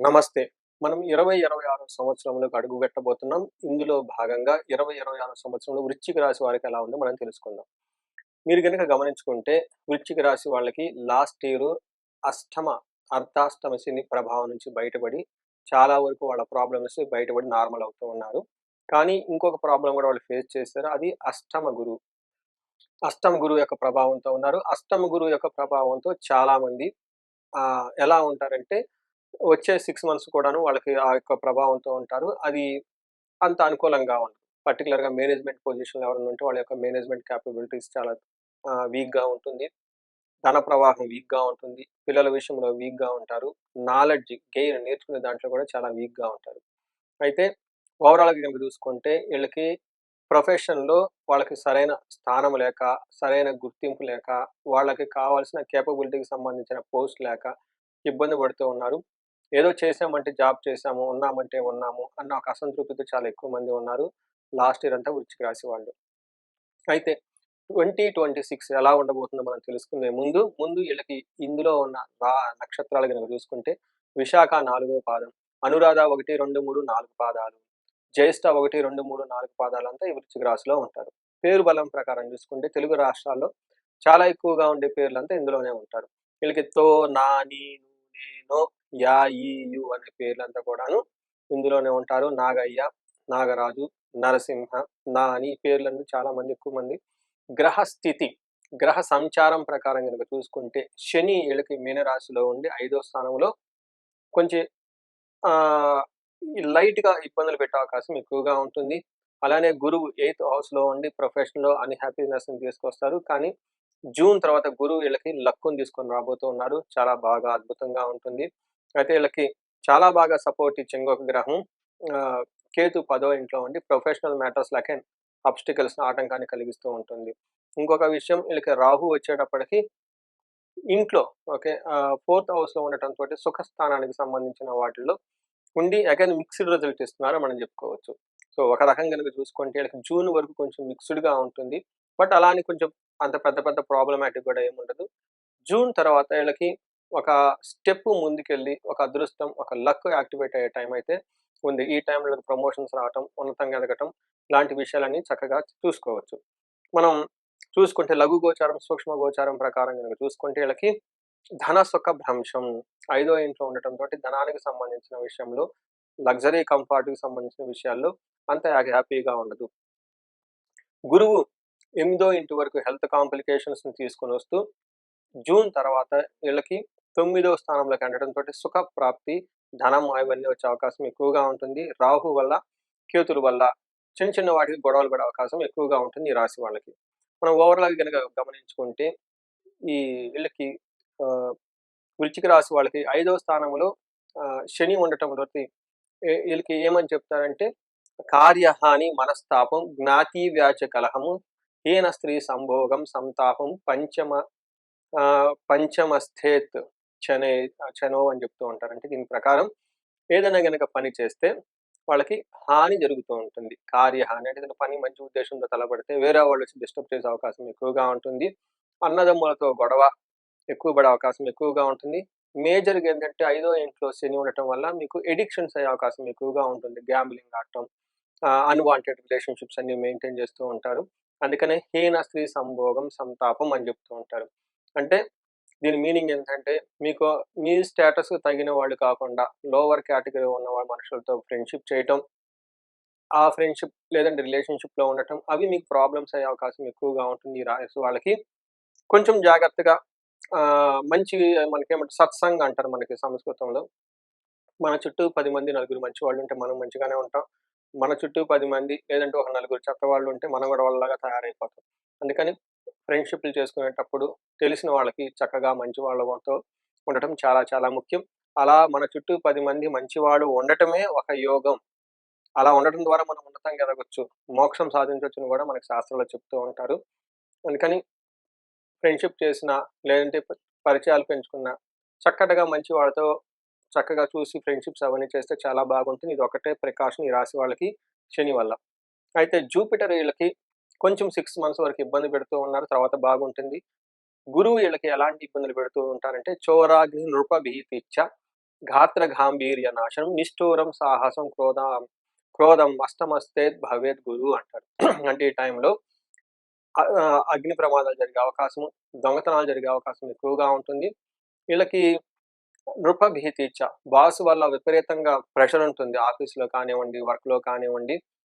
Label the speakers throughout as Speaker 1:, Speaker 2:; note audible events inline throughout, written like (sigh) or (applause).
Speaker 1: నమస్తే. మనం ఇరవై ఇరవై ఆరు సంవత్సరంలోకి అడుగు పెట్టబోతున్నాం. ఇందులో భాగంగా ఇరవై ఇరవై ఆరు సంవత్సరంలో వృశ్చిక రాశి వారికి ఎలా ఉందో మనం తెలుసుకుందాం. మీరు కనుక గమనించుకుంటే వృశ్చిక రాశి వాళ్ళకి లాస్ట్ ఇయర్ అష్టమ అర్ధాష్టమ శని ప్రభావం నుంచి బయటపడి చాలా వరకు వాళ్ళ ప్రాబ్లమ్స్ బయటపడి నార్మల్ అవుతూ ఉన్నారు. కానీ ఇంకొక ప్రాబ్లం కూడా వాళ్ళు ఫేస్ చేస్తారు అది అష్టమ గురు. అష్టమ గురువు యొక్క ప్రభావంతో ఉన్నారు. అష్టమ గురువు యొక్క ప్రభావంతో చాలా మంది ఆ, ఎలా ఉంటారంటే వచ్చే సిక్స్ మంత్స్ కూడాను వాళ్ళకి ఆ యొక్క ప్రభావంతో ఉంటారు. అది అంత అనుకూలంగా ఉండదు పర్టికులర్గా మేనేజ్మెంట్ పొజిషన్లో ఎవరైనా ఉంటే వాళ్ళ యొక్క మేనేజ్మెంట్ క్యాపబిలిటీస్ చాలా వీక్గా ఉంటుంది. ధన ప్రవాహం వీక్గా ఉంటుంది. పిల్లల విషయంలో వీక్గా ఉంటారు. నాలెడ్జ్ గెయిన్ నేర్చుకునే దాంట్లో కూడా చాలా వీక్గా ఉంటారు. అయితే ఓవరాల్గా కనుక చూసుకుంటే వీళ్ళకి ప్రొఫెషన్లో వాళ్ళకి సరైన స్థానం లేక సరైన గుర్తింపు లేక వాళ్ళకి కావాల్సిన కేపబిలిటీకి సంబంధించిన పోస్ట్ లేక ఇబ్బంది పడుతూ ఉన్నారు. ఏదో చేసామంటే జాబ్ చేసాము ఉన్నామంటే ఉన్నాము అన్న ఒక అసంతృప్తితో చాలా ఎక్కువ మంది ఉన్నారు. లాస్ట్ ఇయర్ అంతా వృచ్చిక రాశి వాళ్ళు. అయితే ట్వంటీ ట్వంటీ సిక్స్ ఎలా ఉండబోతుందో మనం తెలుసుకునే ముందు ముందు వీళ్ళకి ఇందులో ఉన్న రా నక్షత్రాలు కనుక చూసుకుంటే విశాఖ నాలుగో పాదం అనురాధ ఒకటి రెండు మూడు నాలుగు పాదాలు జ్యేష్ఠ ఒకటి రెండు మూడు నాలుగు పాదాలంతా ఈ వృశ్చిక రాశిలో ఉంటారు. పేరు బలం ప్రకారం చూసుకుంటే తెలుగు రాష్ట్రాల్లో చాలా ఎక్కువగా ఉండే పేర్లంతా ఇందులోనే ఉంటారు. వీళ్ళకి తో నా నీ నేను యా ఈ యు అనే పేర్లంతా కూడాను ఇందులోనే ఉంటారు. నాగయ్య నాగరాజు నరసింహ నా అని పేర్లను చాలా మంది ఎక్కువ మంది. గ్రహ స్థితి గ్రహ సంచారం ప్రకారం కనుక చూసుకుంటే శని వీళ్ళకి మీనరాశిలో ఉండి ఐదో స్థానంలో కొంచెం లైట్గా ఇబ్బందులు పెట్టే అవకాశం ఎక్కువగా ఉంటుంది. అలానే గురువు ఎయిత్ హౌస్లో ఉండి ప్రొఫెషన్లో లో అన్హ్యాపీనెస్ తీసుకొస్తారు. కానీ జూన్ తర్వాత గురువు వీళ్ళకి లక్కుని తీసుకొని రాబోతూ ఉన్నారు. చాలా బాగా అద్భుతంగా ఉంటుంది. అయితే వీళ్ళకి చాలా బాగా సపోర్ట్ ఇచ్చే ఇంకొక గ్రహం. ఆ, కేతు పదో ఇంట్లో ఉండి ప్రొఫెషనల్ మ్యాటర్స్ లకే అబ్స్టికల్స్ ఆటంకాన్ని కలిగిస్తూ ఉంటుంది. ఇంకొక విషయం వీళ్ళకి రాహు వచ్చేటప్పటికి ఇంట్లో ఓకే ఫోర్త్ హౌస్లో ఉండటం తోటి సుఖస్థానానికి సంబంధించిన వాటిల్లో ఉండి అగైన్ మిక్స్డ్ రిజల్ట్ ఇస్తున్నారో మనం చెప్పుకోవచ్చు. సో ఒక రకం కనుక చూసుకుంటే వీళ్ళకి జూన్ వరకు కొంచెం మిక్స్డ్గా ఉంటుంది. బట్ అలా అని కొంచెం అంత పెద్ద పెద్ద ప్రాబ్లమాటిక్ కూడా ఏముండదు. జూన్ తర్వాత వీళ్ళకి ఒక స్టెప్ ముందుకెళ్ళి ఒక అదృష్టం ఒక లక్ యాక్టివేట్ అయ్యే టైం అయితే ఉంది. ఈ టైంలో ప్రమోషన్స్ రావటం ఉన్నతంగా ఎదగటం లాంటి విషయాలన్నీ చక్కగా చూసుకోవచ్చు. మనం చూసుకుంటే లఘు గోచారం సూక్ష్మ గోచారం ప్రకారం కనుక చూసుకుంటే వీళ్ళకి ధన సుఖ భ్రంశం ఐదో ఇంట్లో ఉండటం తోటి ధనానికి సంబంధించిన విషయంలో లగ్జరీ కంఫర్ట్కి సంబంధించిన విషయాల్లో అంత హ్యాపీగా ఉండదు. గురువు ఎనిమిదో ఇంటి వరకు హెల్త్ కాంప్లికేషన్స్ని తీసుకొని వస్తూ జూన్ తర్వాత వీళ్ళకి తొమ్మిదో స్థానంలోకి వెళ్ళడం తోటి సుఖ ప్రాప్తి ధనం అవన్నీ వచ్చే అవకాశం ఎక్కువగా ఉంటుంది. రాహు వల్ల కేతుల వల్ల చిన్న చిన్న వాటికి గొడవలు పడే అవకాశం ఎక్కువగా ఉంటుంది ఈ రాశి వాళ్ళకి. మనం ఓవరాల్గా కనుక గమనించుకుంటే ఈ వీళ్ళకి ఆ, రాశి వాళ్ళకి ఐదో స్థానంలో ఆ, శని ఉండటం తోటి వీళ్ళకి ఏమని చెప్తారంటే కార్యహాని మనస్తాపం జ్ఞాతి వ్యాచ కలహము హీన స్త్రీ సంభోగం సంతాపం పంచమ ఆ, పంచమస్థేత్. చనే చనో అని చెప్తూ ఉంటారు అంటే దీని ప్రకారం ఏదైనా గనక పని చేస్తే వాళ్ళకి హాని జరుగుతూ ఉంటుంది. కార్యహాని అంటే పని మంచి ఉద్దేశంతో తలపడితే వేరే వాళ్ళు వచ్చి డిస్టర్బ్ చేసే అవకాశం ఎక్కువగా ఉంటుంది. అన్నదమ్ములతో గొడవ ఎక్కువ పడే అవకాశం ఎక్కువగా ఉంటుంది. మేజర్గా ఏంటంటే ఐదో ఇంట్లో శని ఉండటం వల్ల మీకు ఎడిక్షన్స్ అయ్యే అవకాశం ఎక్కువగా ఉంటుంది. గ్యాంబ్లింగ్ ఆడటం అన్వాంటెడ్ రిలేషన్షిప్స్ అన్ని మెయింటైన్ చేస్తూ ఉంటారు. అందుకనే హీన స్త్రీ సంభోగం సంతాపం అని చెప్తూ ఉంటారు. అంటే దీని మీనింగ్ ఏంటంటే మీకు మీ స్టేటస్ తగిన వాళ్ళు కాకుండా లోవర్ కేటగిరీ ఉన్న వాళ్ళ మనుషులతో ఫ్రెండ్షిప్ చేయటం ఆ ఫ్రెండ్షిప్ లేదంటే రిలేషన్షిప్లో ఉండటం అవి మీకు ప్రాబ్లమ్స్ అయ్యే అవకాశం ఎక్కువగా ఉంటుంది ఈ రాశి వాళ్ళకి. కొంచెం జాగ్రత్తగా మంచి మనకేమంటే సత్సంగ్ అంటారు మనకి సంస్కృతంలో. మన చుట్టూ పది మంది నలుగురు మంచి వాళ్ళు ఉంటే మనం మంచిగానే ఉంటాం. మన చుట్టూ పది మంది లేదంటే ఒక నలుగురు చెత్త వాళ్ళు ఉంటే మనం కూడా వాళ్ళలాగా తయారైపోతాం. అందుకని ఫ్రెండ్షిప్లు చేసుకునేటప్పుడు తెలిసిన వాళ్ళకి చక్కగా మంచి వాళ్ళతో ఉండటం చాలా చాలా ముఖ్యం. అలా మన చుట్టూ పది మంది మంచివాళ్ళు ఉండటమే ఒక యోగం. అలా ఉండటం ద్వారా మనం ఉండటం ఎదగొచ్చు. మోక్షం సాధించవచ్చని కూడా మనకు శాస్త్రంలో చెప్తూ ఉంటారు. అందుకని ఫ్రెండ్షిప్ చేసిన లేదంటే పరిచయాలు పెంచుకున్న చక్కటగా మంచి వాళ్ళతో చక్కగా చూసి ఫ్రెండ్షిప్స్ అవన్నీ చేస్తే చాలా బాగుంటుంది. ఇది ఒకటే ప్రికాషన్ ఈ రాశి వాళ్ళకి. శని వల్ల. అయితే జూపిటర్ వీళ్ళకి కొంచెం సిక్స్ మంత్స్ వరకు ఇబ్బంది పెడుతూ ఉన్నారు తర్వాత బాగుంటుంది. గురువు వీళ్ళకి ఎలాంటి ఇబ్బందులు పెడుతూ ఉంటారంటే చోరాగ్ని నృప భీతిచ్చ గాత్ర గాంభీర్య నాశనం నిష్ఠూరం సాహసం క్రోధ క్రోధం అష్టమస్తే భవేద్ గురు అంటారు. (clears throat) అంటే ఈ టైంలో అగ్ని ప్రమాదాలు జరిగే అవకాశం దొంగతనాలు జరిగే అవకాశం ఎక్కువగా ఉంటుంది. వీళ్ళకి నృప భీతిచ్చ బాస్ వల్ల విపరీతంగా ప్రెషర్ ఉంటుంది ఆఫీస్లో కానివ్వండి వర్క్లో కానివ్వండి.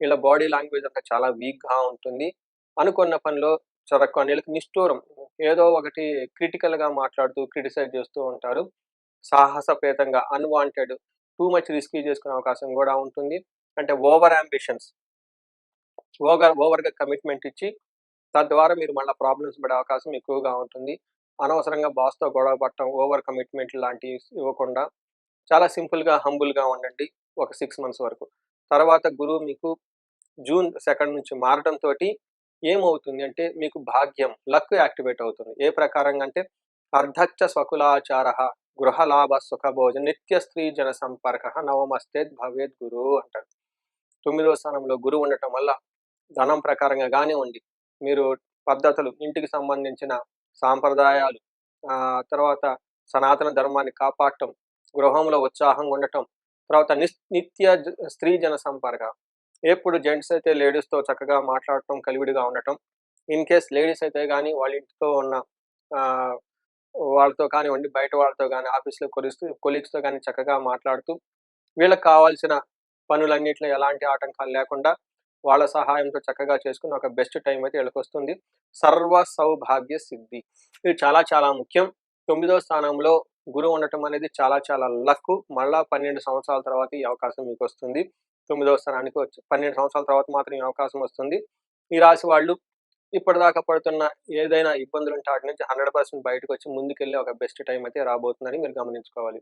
Speaker 1: వీళ్ళ బాడీ లాంగ్వేజ్ అంతా చాలా వీక్గా ఉంటుంది. అనుకున్న పనిలో జరగకుండా వీళ్ళకి నిష్ఠూరం. ఏదో ఒకటి క్రిటికల్గా మాట్లాడుతూ క్రిటిసైజ్ చేస్తూ ఉంటారు. సాహసపేతంగా అన్వాంటెడ్ టూ మచ్ రిస్కీ చేసుకునే అవకాశం కూడా ఉంటుంది. అంటే ఓవర్ అంబిషన్స్ ఓవర్ ఓవర్గా కమిట్మెంట్ ఇచ్చి తద్వారా మీరు మళ్ళీ ప్రాబ్లమ్స్ పడే అవకాశం ఎక్కువగా ఉంటుంది. అనవసరంగా బాస్తో గొడవ పడటం ఓవర్ కమిట్మెంట్ లాంటివి ఇవ్వకుండా చాలా సింపుల్గా హంబుల్గా ఉండండి ఒక సిక్స్ మంత్స్ వరకు. తర్వాత గురువు మీకు జూన్ సెకండ్ నుంచి మారడంతో ఏమవుతుంది అంటే మీకు భాగ్యం లక్ యాక్టివేట్ అవుతుంది. ఏ ప్రకారంగా అంటే అర్ధచ్చ స్వకులాచార గృహలాభ సుఖభోజ నిత్య స్త్రీ జన సంపర్క నవమస్తే భవేద్ గురు అంటారు. తొమ్మిదో స్థానంలో గురువు ఉండటం వల్ల ధనం ప్రకారంగా కానివ్వండి మీరు పద్ధతులు ఇంటికి సంబంధించిన సాంప్రదాయాలు ఆ, తర్వాత సనాతన ధర్మాన్ని కాపాడటం గృహంలో ఉత్సాహంగా ఉండటం తర్వాత నిస్ నిత్య జ- స్త్రీ జన సంపర్క. ఎప్పుడు జెంట్స్ అయితే లేడీస్తో చక్కగా మాట్లాడటం కలివిడిగా ఉండటం ఇన్ కేస్ లేడీస్ అయితే కానీ వాళ్ళ ఇంటితో ఉన్న ఆ, వాళ్ళతో కానివ్వండి బయట వాళ్ళతో కానీ ఆఫీస్లో కొలిస్తూ కొలీగ్స్తో కానీ చక్కగా మాట్లాడుతూ వీళ్ళకి కావాల్సిన పనులన్నింటిలో ఎలాంటి ఆటంకాలు లేకుండా వాళ్ళ సహాయంతో చక్కగా చేసుకుని ఒక బెస్ట్ టైం అయితే వీళ్ళకి వస్తుంది సర్వ సౌభాగ్య సిద్ధి. ఇది చాలా చాలా ముఖ్యం. తొమ్మిదో స్థానంలో గురువు ఉండటం అనేది చాలా చాలా లక్. మళ్ళా పన్నెండు సంవత్సరాల తర్వాత ఈ అవకాశం మీకు వస్తుంది తొమ్మిదవ స్థానానికి వచ్చి పన్నెండు సంవత్సరాల తర్వాత మాత్రం ఈ అవకాశం వస్తుంది. ఈ రాశి వాళ్ళు ఇప్పటిదాకా పడుతున్న ఏదైనా ఇబ్బందులు ఉంటే వాటి నుంచి హండ్రెడ్ పర్సెంట్ బయటకు వచ్చి ముందుకెళ్ళి ఒక బెస్ట్ టైం అయితే రాబోతుందని మీరు గమనించుకోవాలి.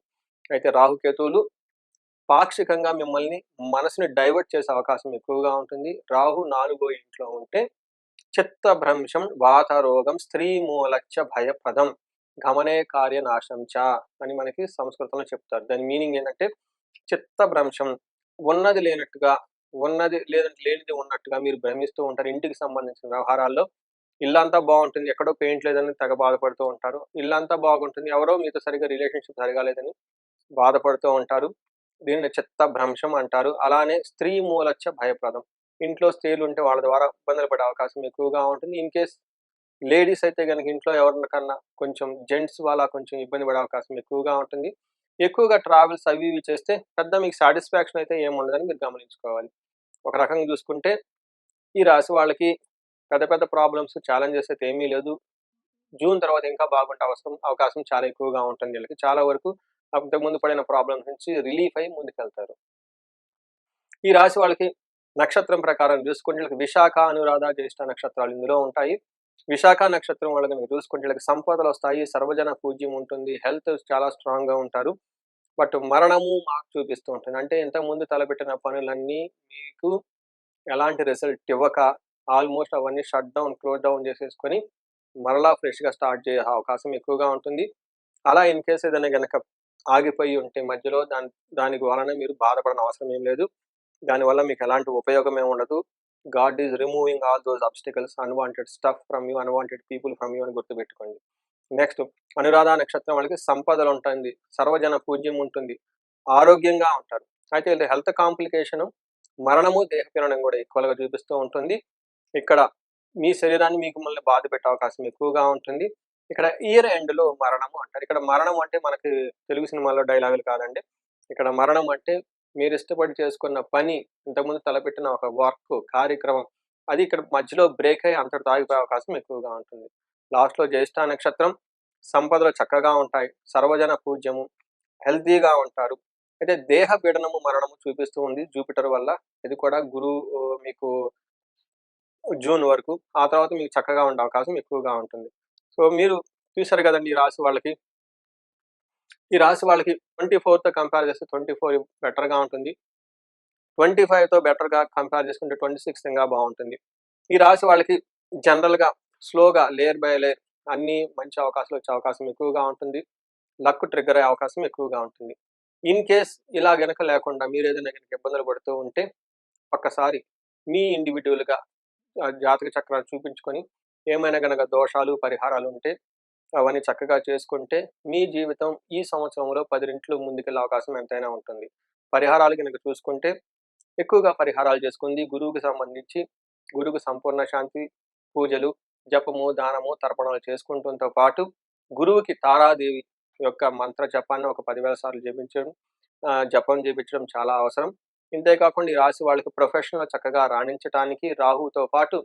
Speaker 1: అయితే రాహుకేతువులు పాక్షికంగా మిమ్మల్ని మనసుని డైవర్ట్ చేసే అవకాశం ఎక్కువగా ఉంటుంది. రాహు నాలుగో ఇంట్లో ఉంటే చిత్తభ్రంశం వాతరోగం స్త్రీ మూలచ్చ భయప్రదం గమనే కార్యనాశం చ అని మనకి సంస్కృతంలో చెప్తారు. దాని మీనింగ్ ఏంటంటే చిత్తభ్రంశం ఉన్నది లేనట్టుగా ఉన్నది లేదంటే లేనిది ఉన్నట్టుగా మీరు భ్రమిస్తూ ఉంటారు. ఇంటికి సంబంధించిన వ్యవహారాల్లో ఇల్లంతా బాగుంటుంది. ఎక్కడో పెయింట్ లేదని తెగ బాధపడుతూ ఉంటారు. ఇల్లంతా బాగుంటుంది. ఎవరో మీతో సరిగా రిలేషన్షిప్ జరగాలేదని బాధపడుతూ ఉంటారు. దీనిని చిత్త భ్రంశం అంటారు. అలానే స్త్రీ మూలచ్చ భయప్రదం. ఇంట్లో స్త్రీలు ఉంటే వాళ్ళ ద్వారా ఇబ్బందులు పడే అవకాశం ఎక్కువగా ఉంటుంది. ఇన్ కేస్ లేడీస్ అయితే కనుక ఇంట్లో ఎవరికన్నా కొంచెం జెంట్స్ వాళ్ళ కొంచెం ఇబ్బంది పడే అవకాశం ఎక్కువగా ఉంటుంది. ఎక్కువగా ట్రావెల్స్ అవి ఇవి చేస్తే పెద్ద మీకు సాటిస్ఫాక్షన్ అయితే ఏముండదని మీరు గమనించుకోవాలి. ఒక రకంగా చూసుకుంటే ఈ రాశి వాళ్ళకి పెద్ద పెద్ద ప్రాబ్లమ్స్ ఛాలెంజెస్ అయితే ఏమీ లేదు. జూన్ తర్వాత ఇంకా బాగుంటే అవసరం అవకాశం చాలా ఎక్కువగా ఉంటుంది వీళ్ళకి. చాలా వరకు అంతకుముందు పడిన ప్రాబ్లమ్స్ నుంచి రిలీఫ్ అయి ముందుకెళ్తారు. ఈ రాశి వాళ్ళకి నక్షత్రం ప్రకారం చూసుకుంటే వీళ్ళకి విశాఖ అనురాధ జ్యేష్ఠ నక్షత్రాలు ఇందులో ఉంటాయి. విశాఖ నక్షత్రం వాళ్ళకి మీరు చూసుకుంటే వీళ్ళకి సంపదలు వస్తాయి సర్వజన పూజ్యం ఉంటుంది హెల్త్ చాలా స్ట్రాంగ్గా ఉంటారు. బట్ మరణము మాకు చూపిస్తూ ఉంటుంది. అంటే ఇంతకు ముందు తలపెట్టిన పనులన్నీ మీకు ఎలాంటి రిజల్ట్ ఇవ్వక ఆల్మోస్ట్ అవన్నీ షట్ డౌన్ క్లోజ్ డౌన్ చేసేసుకొని మరలా ఫ్రెష్గా స్టార్ట్ చేసే అవకాశం ఎక్కువగా ఉంటుంది. అలా ఇన్ కేస్ ఏదైనా కనుక ఆగిపోయి ఉంటే మధ్యలో దాని దాని వలన మీరు బాధపడిన అవసరం ఏం లేదు. దానివల్ల మీకు ఎలాంటి ఉపయోగం ఏమి ఉండదు. God is removing all those obstacles unwanted stuff from you unwanted people from you అని గుర్తుపెట్టుకోండి. నెక్స్ట్ అనురాధ నక్షత్రం వాళ్ళకి సంపదలు ఉంటుంది సర్వజన పూజ్యం ఉంటుంది. ఆరోగ్యంగా ఉంటారు. అయితే వీళ్ళ హెల్త్ కాంప్లికేషన్ మరణము దేహపీరణం కూడా ఎక్కువగా చూపిస్తూ ఉంటుంది. ఇక్కడ మీ శరీరాన్ని మీకు మళ్ళీ బాధ పెట్టే అవకాశం ఎక్కువగా ఉంటుంది. ఇక్కడ ఇయర్ ఎండ్లో మరణము అంటారు. ఇక్కడ మరణం అంటే మనకి తెలుగు సినిమాలో డైలాగులు కాదండి. ఇక్కడ మరణం అంటే మీరు ఇష్టపడి చేసుకున్న పని ఇంతకుముందు తలపెట్టిన ఒక వర్క్ కార్యక్రమం అది ఇక్కడ మధ్యలో బ్రేక్ అయ్యి అంతటి తాగిపోయే అవకాశం ఎక్కువగా ఉంటుంది. లాస్ట్లో జ్యేష్ఠ నక్షత్రం సంపదలు చక్కగా ఉంటాయి. సర్వజన పూజ్యము హెల్తీగా ఉంటారు. అయితే దేహ పీడనము మరణము చూపిస్తూ ఉంది జూపిటర్ వల్ల. ఇది కూడా గురు మీకు జూన్ వరకు. ఆ తర్వాత మీకు చక్కగా ఉండే అవకాశం ఎక్కువగా ఉంటుంది. సో మీరు చూశారు కదండి రాసి రాశి వాళ్ళకి. ఈ రాశి వాళ్ళకి ట్వంటీ ఫోర్తో కంపేర్ చేస్తే ట్వంటీ ఫోర్ బెటర్గా ఉంటుంది. ట్వంటీ ఫైవ్తో బెటర్గా కంపేర్ చేసుకుంటే ట్వంటీ సిక్స్ ఇంకా బాగుంటుంది. ఈ రాశి వాళ్ళకి జనరల్గా స్లోగా లేయర్ బై లేయర్ అన్ని మంచి అవకాశాలు వచ్చే అవకాశం ఎక్కువగా ఉంటుంది. లక్ ట్రిగ్గర్ అయ్యే అవకాశం ఎక్కువగా ఉంటుంది. ఇన్ కేస్ ఇలా గనక లేకుండా మీరు ఏదైనా గనక ఇబ్బందులు పడుతూ ఉంటే ఒక్కసారి మీ ఇండివిజువల్గా జాతక చక్రాలు చూపించుకొని ఏమైనా గనక దోషాలు పరిహారాలు ఉంటే అవన్నీ చక్కగా చేసుకుంటే మీ జీవితం ఈ సంవత్సరంలో పది రెట్లు ముందుకెళ్ళే అవకాశం ఎంతైనా ఉంటుంది. పరిహారాలు కనుక చూసుకుంటే ఎక్కువగా పరిహారాలు చేసుకుంది గురువుకి సంబంధించి గురువుకు సంపూర్ణ శాంతి పూజలు జపము దానము తర్పణాలు చేసుకుంటంతో పాటు గురువుకి తారాదేవి యొక్క మంత్ర జపాన్ని ఒక పదివేల సార్లు జపించడం జపం చేపించడం చాలా అవసరం. ఇంతేకాకుండా ఈ రాశి వాళ్ళకి ప్రొఫెషనల్ చక్కగా రాణించడానికి రాహుతో పాటు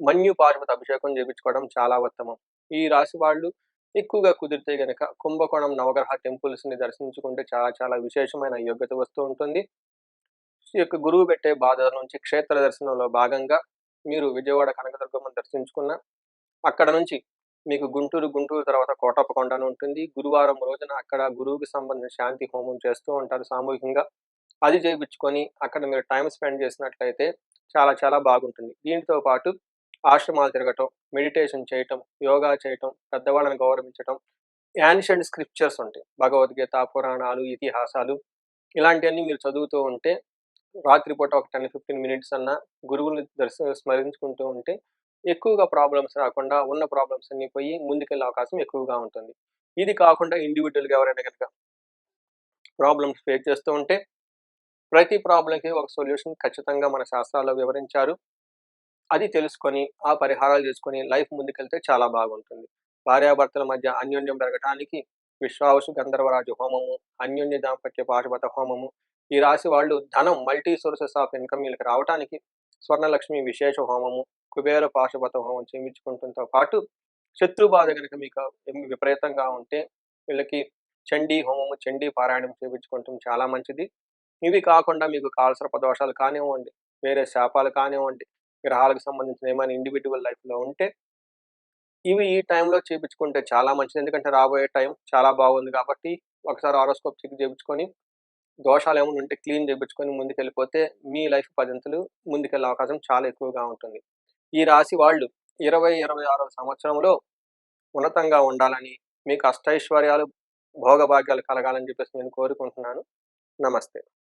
Speaker 1: మన్యు పార్వత అభిషేకం చేయించుకోవడం చాలా ఉత్తమం. ఈ రాశి వాళ్ళు ఎక్కువగా కుదిరితే గనక కుంభకోణం నవగ్రహ టెంపుల్స్ని దర్శించుకుంటే చాలా చాలా విశేషమైన యోగ్యత వస్తూ ఉంటుంది. ఈ యొక్క గురువు పెట్టే బాధ నుంచి క్షేత్ర దర్శనంలో భాగంగా మీరు విజయవాడ కనకదుర్గమ్మను దర్శించుకున్న అక్కడ నుంచి మీకు గుంటూరు గుంటూరు తర్వాత కోటప్పకొండను అని ఉంటుంది. గురువారం రోజున అక్కడ గురువుకి సంబంధించిన శాంతి హోమం చేస్తూ ఉంటారు సామూహికంగా. అది చేయించుకొని అక్కడ మీరు టైం స్పెండ్ చేసినట్లయితే చాలా చాలా బాగుంటుంది. దీంతో పాటు ఆశ్రమాలు తిరగటం మెడిటేషన్ చేయటం యోగా చేయటం పెద్దవాళ్ళని గౌరవించటం యాన్షియంట్ స్క్రిప్చర్స్ ఉంటాయి. భగవద్గీత పురాణాలు ఇతిహాసాలు ఇలాంటివన్నీ మీరు చదువుతూ ఉంటే రాత్రిపూట ఒక టెన్ ఫిఫ్టీన్ మినిట్స్ అన్న గురువుని దర్శ స్మరించుకుంటూ ఉంటే ఎక్కువగా ప్రాబ్లమ్స్ రాకుండా ఉన్న ప్రాబ్లమ్స్ అన్ని పోయి ముందుకెళ్ళే అవకాశం ఎక్కువగా ఉంటుంది. ఇది కాకుండా ఇండివిజువల్గా ఎవరైనా కనుక ప్రాబ్లమ్స్ ఫేస్ చేస్తూ ఉంటే ప్రతి ప్రాబ్లంకి ఒక సొల్యూషన్ ఖచ్చితంగా మన శాస్త్రాల్లో వివరించారు. అది తెలుసుకొని ఆ పరిహారాలు చేసుకొని లైఫ్ ముందుకెళ్తే చాలా బాగుంటుంది. భార్యాభర్తల మధ్య అన్యోన్యం పెరగటానికి విశ్వావసు గంధర్వరాజు హోమము అన్యోన్య దాంపత్య పాశుపత హోమము ఈ రాశి వాళ్ళు ధనం మల్టీ సోర్సెస్ ఆఫ్ ఇన్కమ్ వీళ్ళకి రావడానికి స్వర్ణలక్ష్మి విశేష హోమము కుబేర పాశుపత హోమం చేయించుకుంటంతో పాటు శత్రు బాధ కనుక మీకు విపరీతంగా ఉంటే వీళ్ళకి చండీ హోమము చండీ పారాయణం చేయించుకుంటాం చాలా మంచిది. ఇవి కాకుండా మీకు కాల్సరప దోషాలు కానివ్వండి వేరే శాపాలు కానివ్వండి గ్రహాలకు సంబంధించిన ఏమైనా ఇండివిజువల్ లైఫ్లో ఉంటే ఇవి ఈ టైంలో చేయించుకుంటే చాలా మంచిది. ఎందుకంటే రాబోయే టైం చాలా బాగుంది కాబట్టి ఒకసారి ఆరోస్కోప్ చెక్ చేయించుకొని దోషాలు ఏమైనా ఉంటే క్లీన్ చేయించుకొని ముందుకెళ్ళిపోతే మీ లైఫ్ పద్ధతులు ముందుకెళ్ళే అవకాశం చాలా ఎక్కువగా ఉంటుంది. ఈ రాశి వాళ్ళు ఇరవై ఇరవై ఆరో సంవత్సరంలో ఉన్నతంగా ఉండాలని మీకు అష్టైశ్వర్యాలు భోగభాగ్యాలు కలగాలని చెప్పేసి నేను కోరుకుంటున్నాను. నమస్తే.